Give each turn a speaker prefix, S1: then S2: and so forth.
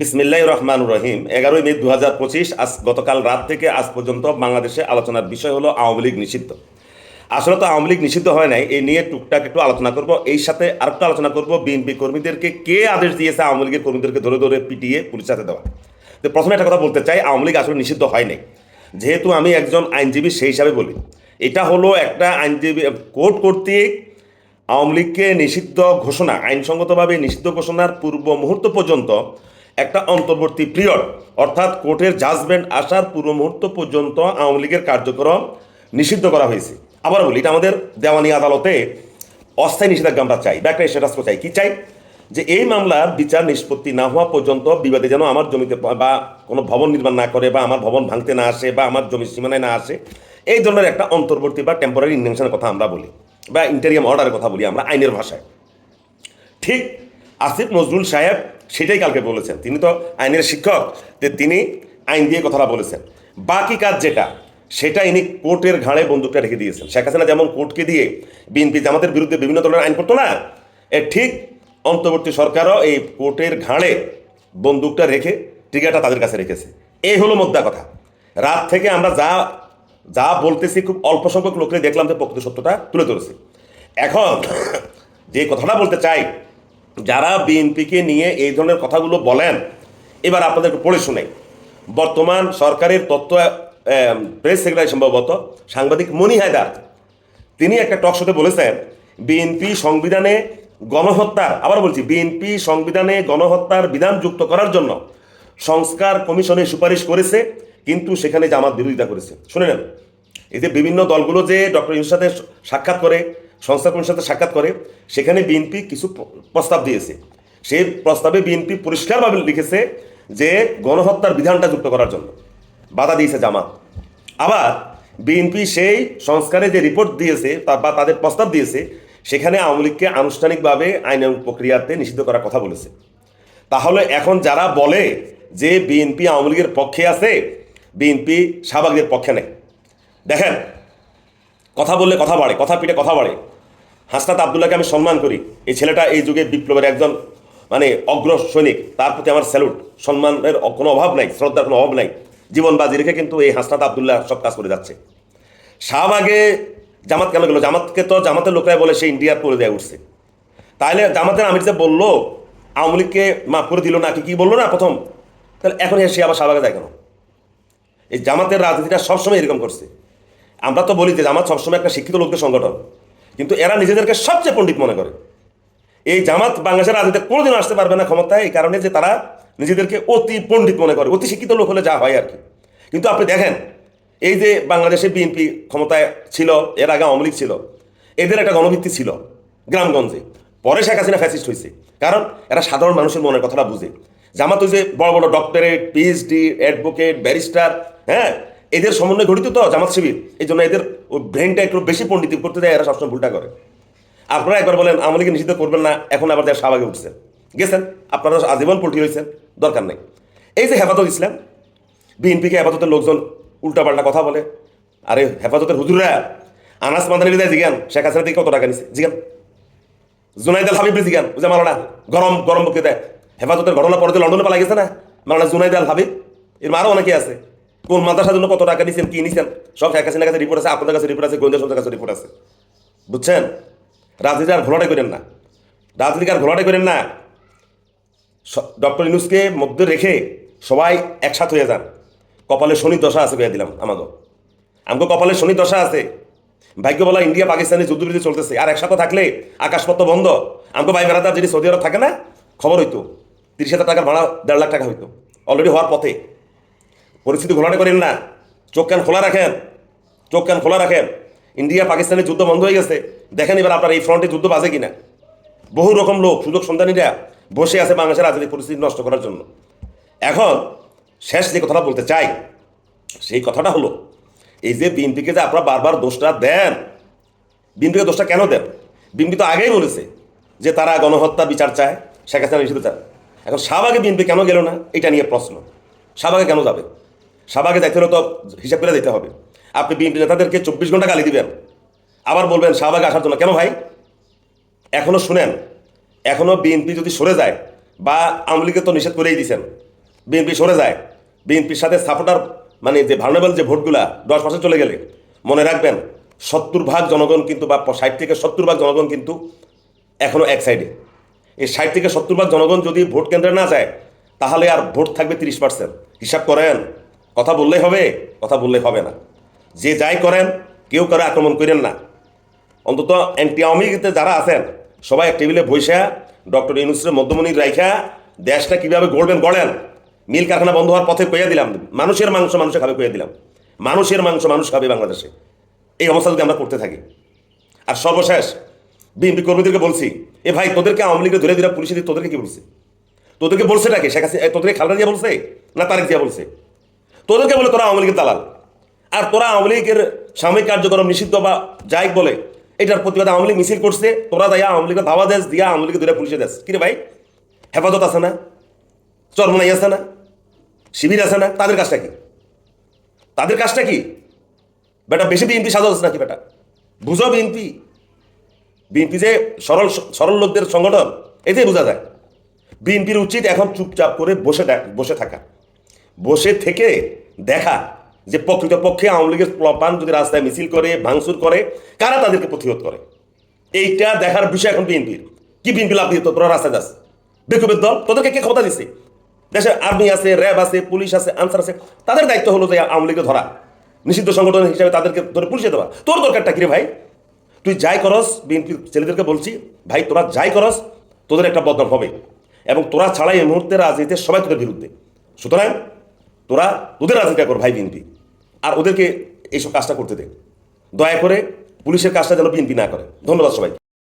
S1: বিসমিল্লাহ রহমান রহিম। এগারোই মে দু হাজার পঁচিশ, আজ গতকাল রাত থেকে আজ পর্যন্ত বাংলাদেশে আলোচনার বিষয় হলো আওয়ামী লীগ নিষিদ্ধ। আসলে তো আওয়ামী লীগ নিষিদ্ধ হয় নাই, এই নিয়ে টুকটাক একটু আলোচনা করব। এই সাথে আর আরেকটু আলোচনা করব বিএনপি কর্মীদেরকে, কে আদেশ দিয়েছে আওয়ামী লীগের কর্মীদেরকে ধরে ধরে পিটিয়ে পুলিশের হাতে দেওয়া? তো প্রথমে একটা কথা বলতে চাই, আওয়ামী লীগ আসলে নিষিদ্ধ হয় নাই। যেহেতু আমি একজন আইনজীবী, সেই হিসাবে বলি। এটা হলো একটা আইনজীবী, কোর্ট কর্তৃক আওয়ামী লীগকে নিষিদ্ধ ঘোষণা, আইনসঙ্গতভাবে নিষিদ্ধ ঘোষণার পূর্ব মুহূর্ত পর্যন্ত একটা অন্তর্বর্তী পিরিয়ড, অর্থাৎ কোর্টের জাজমেন্ট আসার পূর্ব মুহূর্ত পর্যন্ত আওয়ামী লীগের কার্যক্রম নিষিদ্ধ করা হয়েছে। আবার বলি, এটা আমাদের দেওয়ানি আদালতে অস্থায়ী নিষেধাজ্ঞা আমরা চাই। বা একটা স্ট্যাটাস চাই। কি চাই? যে এই মামলার বিচার নিষ্পত্তি না হওয়া পর্যন্ত বিবাদে যেন আমার জমিতে বা কোনো ভবন নির্মাণ না করে বা আমার ভবন ভাঙতে না আসে বা আমার জমির সীমানায় না আসে, এই ধরনের একটা অন্তর্বর্তী বা টেম্পোরারি ইনজেকশনের কথা আমরা বলি বা ইন্টারিয়াম অর্ডারের কথা বলি আমরা আইনের ভাষায়। ঠিক আসিফ নজরুল সাহেব সেটাই কালকে বলেছেন। তিনি তো আইনের শিক্ষক, যে তিনি আইন দিয়ে কথাটা বলেছেন। বাকি কাজ যেটা, সেটা ইনি কোর্টের ঘাড়ে বন্দুকটা রেখে দিয়েছেন। শেখ হাসিনা যেমন কোর্টকে দিয়ে বিএনপি জামাতের বিরুদ্ধে বিভিন্ন ধরনের আইন করতো না এ ঠিক অন্তর্বর্তী সরকারও এই কোর্টের ঘাড়ে বন্দুকটা রেখে টিকাটা তাদের কাছে রেখেছে। এই হলো মোদ্দা কথা। রাত থেকে আমরা যা যা বলতেছি খুব অল্প সংখ্যক লোককে দেখলাম যে প্রকৃত সত্যটা তুলে ধরেছে। এখন যে কথাটা বলতে চাই যারা বিএনপিকে নিয়ে এই ধরনের কথাগুলো বলেন, এবার আপনাদেরকে পড়ে শুনে। বর্তমান সরকারের তথ্য প্রেস সেক্রেটারি সম্ভবত, সাংবাদিক মনি হায়দার, তিনি একটা টক শোতে বলেছেন, বিএনপি সংবিধানে গণহত্যার আবার বলছি, বিএনপি সংবিধানে গণহত্যার বিধান যুক্ত করার জন্য সংস্কার কমিশনে সুপারিশ করেছে, কিন্তু সেখানে জামাত বিরোধিতা করেছে। শুনে নেন। এতে বিভিন্ন দলগুলো যে ডক্টর সাথে সাক্ষাৎ করে কমিশনের সাথে সাক্ষাৎ করে, সেখানে বিএনপি কিছু প্রস্তাব দিয়েছে। সেই প্রস্তাবে বিএনপি পরিষ্কারভাবে লিখেছে যে, গণহত্যার বিধানটা যুক্ত করার জন্য। বাধা দিয়েছে জামাত। আবার বিএনপি সেই সংস্কারে যে রিপোর্ট দিয়েছে বা তাদের প্রস্তাব দিয়েছে, সেখানে আওয়ামী লীগকে আনুষ্ঠানিকভাবে আইন প্রক্রিয়াতে নিষিদ্ধ করার কথা বলেছে। তাহলে এখন যারা বলে যে বিএনপি আওয়ামী লীগের পক্ষে আছে বিএনপি শাহবাগদের পক্ষে নেই। দেখেন, কথা বললে কথা বাড়ে, কথা পিঠে কথা বাড়ে। হাসনাত আবদুল্লাহকে আমি সম্মান করি। এই ছেলেটা এই যুগে বিপ্লবের একজন মানে অগ্র সৈনিক। তার প্রতি আমার স্যালুট। সম্মানের কোনো অভাব নাই, শ্রদ্ধার কোনো অভাব নাই। জীবন বাজি রেখে কিন্তু এই হাসনাত আবদুল্লাহ সব কাজ করে যাচ্ছে। শাহবাগে জামাত কেন গেল? জামাতকে তো জামাতের লোকরাই বলে সে ইন্ডিয়ার করে দেয় উঠছে। তাহলে জামাতের আমির যে বলল, আওয়ামী লীগকে মাফ করে দিল না কি কি বলল না প্রথম? তাহলে এখন সে আবার শাহবাগে যায় কেন? এই জামাতের রাজনীতিটা সবসময় এরকম করছে। আমরা তো বলি যে জামাত সবসময় একটা শিক্ষিত লোকদের সংগঠন। কিন্তু এরা নিজেদেরকে সবচেয়ে পণ্ডিত মনে করে। এই জামাত বাংলাদেশের রাজনীতিতে কোনোদিন আসতে পারবে না ক্ষমতায়, এই কারণে যে তারা নিজেদেরকে অতি পণ্ডিত মনে করে, অতি শিক্ষিত লোক হলে যা হয় আর কি। কিন্তু আপনি দেখেন, এই যে বাংলাদেশে বিএনপি ক্ষমতায় ছিল, এর আগে আওয়ামী ছিল, এদের একটা গণভিত্তি ছিল গ্রামগঞ্জে। পরে শেখ হাসিনা ফ্যাসিস্ট হয়েছে কারণ এরা সাধারণ মানুষের মনের কথাটা বুঝে। জামাত ওই যে বড় বড় ডক্টরেট পিএইচডি অ্যাডভোকেট ব্যারিস্টার হ্যাঁ? এদের সমন্বয় ঘটিত তো জামাত শিবির, এই জন্য এদের ব্রেনটা একটু বেশি পণ্ডিত করতে দেয় এরা সবসময় ভুলটা করে। আপনারা একবার বলেন আমাদেরকে নিষিদ্ধ করবেন না, এখন আবার দেয় শাহবাগে উঠছেন গেছেন? আপনারা আজীবন পোল্ট্রি হয়েছেন, দরকার নেই। এই যে হেফাজত ইসলাম, বিএনপিকে হেফাজতের লোকজন উল্টাপাল্টা কথা বলে, আরে হেফাজতের হুজুরা আনাস মাদানি দেয় জিগান, শেখ হাসিনা থেকে কত টাকা নিছে? জিগান। জুনাইদ আল হাবিব জিগান বুঝে মালানা, গরম গরম বকে দেয়। হেফাজতের ঘটনা পরে যে লন্ডনে পালা গেছে না, মালানা জুনাইদ আল হাবিব, এর আরও অনেকে আছে। কোন মাদ্রাসার জন্য কত টাকা নিছেন কি নিছেন, সব শেখ হাসিনার কাছে রিপোর্ট আছে, আপনাদের কাছে রিপোর্ট আছে, গোয়েন্দা সংস্থার কাছে রিপোর্ট আছে। বুঝছেন? রাজনীতি আর ঘোলাটাই করেন না। রাজনীতি আর ঘোলাটাই করেন না। ডক্টর ইনুসকে মধ্যে রেখে সবাই একসাথ হয়ে যান। কপালে শনি দশা আছে কইয়া দিলাম আমাকে আমাকে কপালে শনি দশা আছে। ভাগ্য বলা ইন্ডিয়া পাকিস্তানে যুদ্ধবিরতি চলতেছে। আর একসাথে থাকলে আকাশপথ বন্ধ। আমাকে ভাই বেড়াতার যদি সৌদি আরব থাকে না, খবর হইতো। তিরিশ হাজার টাকার ভাড়া দেড় লাখ টাকা হইতো। অলরেডি হওয়ার পথে। পরিস্থিতি ঘোলাটে করেন না। চোখ কান খোলা রাখেন। চোখ কান খোলা রাখেন। ইন্ডিয়া পাকিস্তানের যুদ্ধ বন্ধ হয়ে গেছে। দেখেন এবার আপনার এই ফ্রন্টে যুদ্ধ বাজে কিনা। বহু রকম লোক, সুযোগ সন্ধানীরা বসে আছে বাংলাদেশের রাজনৈতিক পরিস্থিতি নষ্ট করার জন্য। এখন শেষ যে কথাটা বলতে চাই, সেই কথাটা হলো, এই যে বিএনপিকে যে আপনারা বারবার দোষটা দেন, বিএনপিকে দোষটা কেন দেন? বিএনপি তো আগেই বলেছে যে তারা গণহত্যা বিচার চায়, শেখ হাসিনা নিষিদ্ধ চায়। এখন শাহবাগে বিএনপি কেন গেল না? এটা নিয়ে প্রশ্ন। শাহবাগে কেন যাবে? হলে তো হিসাব করে দিতে হবে। আপনি বিএনপি নেতাদেরকে চব্বিশ ঘণ্টা গালি দিবেন। আবার বলবেন, শাহবাগে আসার জন্য। কেন ভাই? এখনও শুনেন এখনও বিএনপি যদি সরে যায় বা আওয়ামী লীগকে তো নিষেধ করেই দিয়েছেন বিএনপি সরে যায় বিএনপির সাথে সাপোর্টার মানে যে ভার্নেবল যে ভোটগুলা দশ মাসে চলে গেলে, মনে রাখবেন, সত্তর ভাগ জনগণ কিন্তু বা ষাট থেকে সত্তর ভাগ জনগণ কিন্তু এখনও এক সাইডে এই ষাট থেকে সত্তর ভাগ জনগণ যদি ভোট কেন্দ্রে না যায়, তাহলে আর ভোট থাকবে তিরিশ পার্সেন্ট হিসাব করেন। কথা বললেই হবে, কথা বললেই হবে না। যে যাই করেন, কেউ করে আক্রমণ করেন না। অন্তত অ্যান্টি যারা আছেন, সবাই এক টেবিলে বৈশা ডক্টর ইউনুসের মধ্যমণি রাইখা দেশটা কীভাবে গড়বেন গড়েন, মিল কারখানা বন্ধ হওয়ার পথে কইয়া দিলাম, মানুষের মাংস মানুষে খাবে কইয়া দিলাম। মানুষের মাংস মানুষ খাবে বাংলাদেশে। এই অবস্থা যদি আমরা করতে থাকি। আর সর্বশেষ, বিএনপি কর্মীদেরকে বলছি, এ ভাই, তোদেরকে আওয়ামী লীগের ধরে ধরে পুলিশে দিয়ে তোদেরকে কি বলছে? তোদেরকে বলছে নাকি শেখ হাসিনা তোদেরকে খালদা দিয়া বলছে? না তারেক দিয়া বলছে? তোদেরকে বলে তোরা আওয়ামী লীগের দালাল। আর তোরা আওয়ামী লীগের সাময়িক কার্যক্রম নিষিদ্ধ বা যাই বলে, এটার প্রতিবাদে আওয়ামী লীগ মিছিল করছে, তোরা যাইয়া আওয়ামী লীগের ধাওয়া দেশ দিয়া আওয়ামী লীগের ধরে পুলিশে দেশ কিরে ভাই, হেফাজত আছে না? চরমনাই আছে না? শিবির আছে না? তাদের কাজটা কি? তাদের কাজটা কি? বেটা, বেশি বিএনপি সাজা হচ্ছে নাকি বেটা? বুঝো বিএনপি। বিএনপি যে সরল সরল লোকদের সংগঠন, এতেই বোঝা যায়। বিএনপির উচিত এখন চুপচাপ করে বসে বসে থাকা। বসে থেকে দেখা যে প্রকৃতপক্ষে আওয়ামী লীগের প্লপান যদি রাস্তায় মিছিল করে, ভাঙচুর করে, কারা তাদেরকে প্রতিরোধ করে? এইটা দেখার বিষয় এখন বিএনপির। কি বিএনপি লাভ দিয়ে তোরা? রাস্তায় যাস। বেকুবের দল? তোদেরকে কে ক্ষমতা দিচ্ছে দেশে আর্মি আছে, র্যাব আছে, পুলিশ আছে, আনসার আছে। তাদের দায়িত্ব হলো যে আওয়ামী লীগকে ধরা। নিষিদ্ধ সংগঠন হিসাবে তাদেরকে ধরে পুলিশে দেওয়া। তোর দরকারটা কিরে ভাই? তুই যাই করস, বিএনপি ছেলেদেরকে বলছি, ভাই, তোরা যাই করস, তোদের একটা বদনাম হবে। এবং তোরা ছাড়াই এই মুহূর্তে রাজনীতিতে সবাই তোদের বিরুদ্ধে। সুতরাং তোরা ওদের রাজনীতি কর, ভাই বিএনপি। আর ওদেরকে এইসব কাজটা করতে দে। দয়া করে পুলিশের কাজটা যেন বিএনপি না করে। ধন্যবাদ সবাইকে।